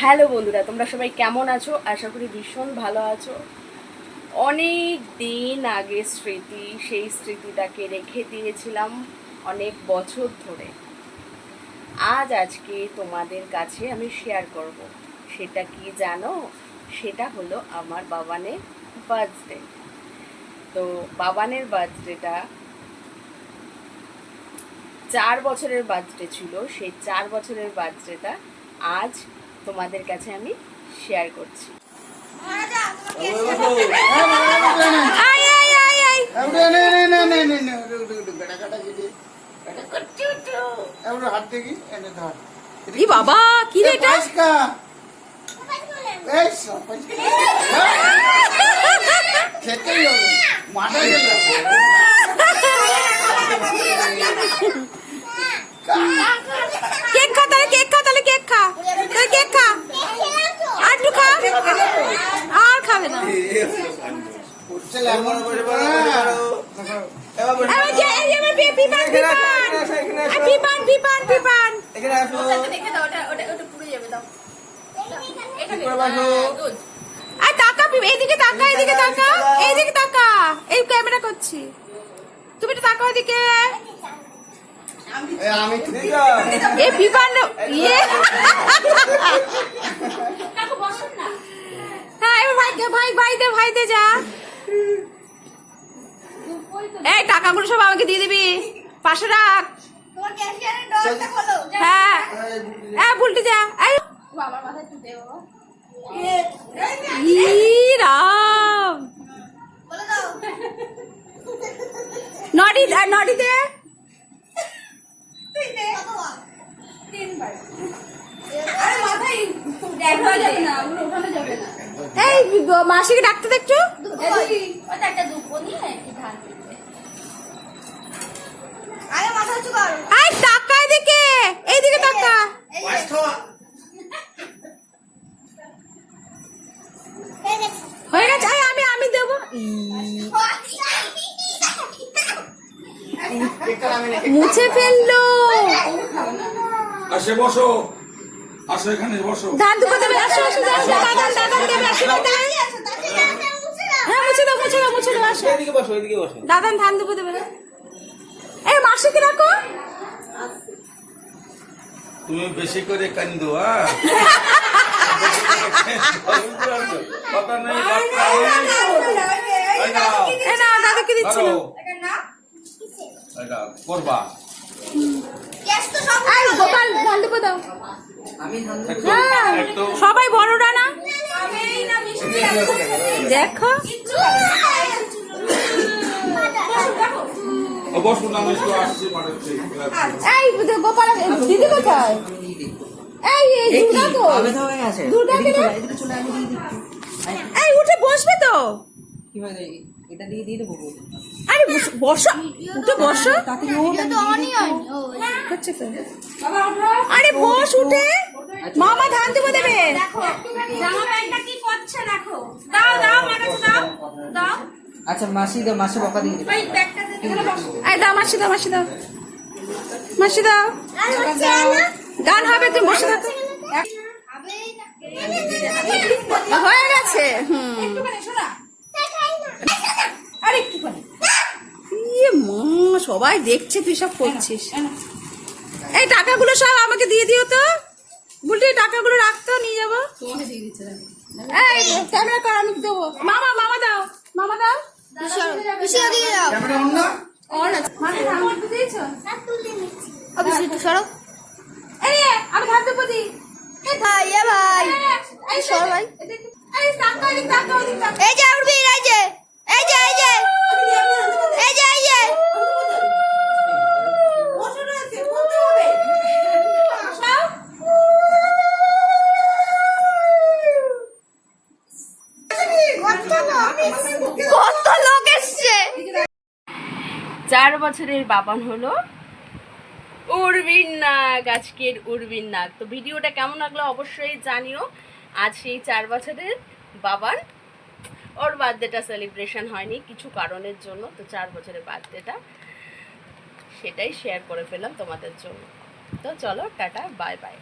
Hello বন্ধুরা, তোমরা সবাই কেমন আছো? আশা করি ভীষণ ভালো আছো। অনেক দিন আগে স্মৃতি, সেই স্মৃতিটাকে রেখে দিয়েছিলাম অনেক বছর ধরে। আজ আজকে তোমাদের কাছে আমি শেয়ার করব। সেটা কি জানো? সেটা হলো আমার বাবানের বার্থডে তো বাবানের বার্থডেটা চার বছরের বার্থডে ছিল। সেই চার বছরের বার্থডেটা আজ তোমাদের কাছে আমি শেয়ার করছি। বাবা কি রে এটা? এই আর তাকা পি- তাকা এইদিকে তাকা। এই ক্যামেরা করছি। তুমি একটু তাকাও এদিকে। আমি ইয়ে। হ্যাঁ এবার ভাই ভাই দে ভাই দে যা। এই টাকাগুলো সব আমাকে দিয়ে দিবি। পাশে রাখ। হ্যাঁ হ্যাঁ। যা এই রাম। নডি নডি দে। এই মাসিকে ডাকতে দেখছ? আই টাকা এদিকে। এইদিকে টাকা হয়ে গেছে। আয় আমি আমি দেবো। মুছে ফেলল। আসে বসো। আসো এখানে বসো। ধান দুটো দেবে আসো আসো দাদা দাদা দাদা দেবে দেবে। হ্যাঁ মুছে দাও মুছে দাও মুছে দাও আসো। এদিকে বসো এদিকে বসো। দাদা ধান দুটো দেবে। এই মাসিকে রাখো তুমি বেশি করে কান্দো হ্যাঁ কথা নেই এ দাদাকে দিচ্ছি করবা। সবাই বড়রা না? দেখো ও, বসুন আমি একটু আসছি মাঠের থেকে। এই গোপাল দিদি কোথায়? এই এই দুর্গা তো দুর্গা এই উঠে বসবে তো। এটা দিয়ে দিয়ে দেবো আরে বস- বসো। উঠে বসো। হচ্ছে তো। আরে বস উঠে। মামা ধান দেবো দেবে। আচ্ছা মাসি দাও মাসি বকা দিয়ে দাও মাসি দাও মাসি দাও। মাসি দাও। গান হবে তুমি বসে থাকো। হয়ে গেছে হুম। ইয়ে মা সবাই দেখছে তুই সব করছিস। এই টাকাগুলো সব আমাকে দিয়ে দিও তো। বুলটি টাকাগুলো রাখতো নিয়ে যাব। এই ক্যামেরা কর আমি দেবো। মামা মামা দাও। মামা দাও। ক্যামেরা অন না? অন আছে। মানে ধান দিতে দিয়েছ? সরো। আমি ধান। দেবো ভাই এ ভাই। এই সর ভাই। এই টাকা এই টাকা ওই টাকা এই যে উঠবি এই যে। এই যে এই যে। এই যে কত লোক এসছে। চার বছরের বাবান হলো উর্বিন নাগ আজকের উর্বিন নাগ তো ভিডিওটা কেমন লাগল অবশ্যই জানিও। আজ সেই চার বছরের বাবান। ওর বার্থডেটা সেলিব্রেশন হয়নি, কিছু কারণের জন্য। তো চার বছরের বার্থডেটা সেটাই শেয়ার করে ফেললাম তোমাদের জন্য। তো চলো, টাটা বাই বাই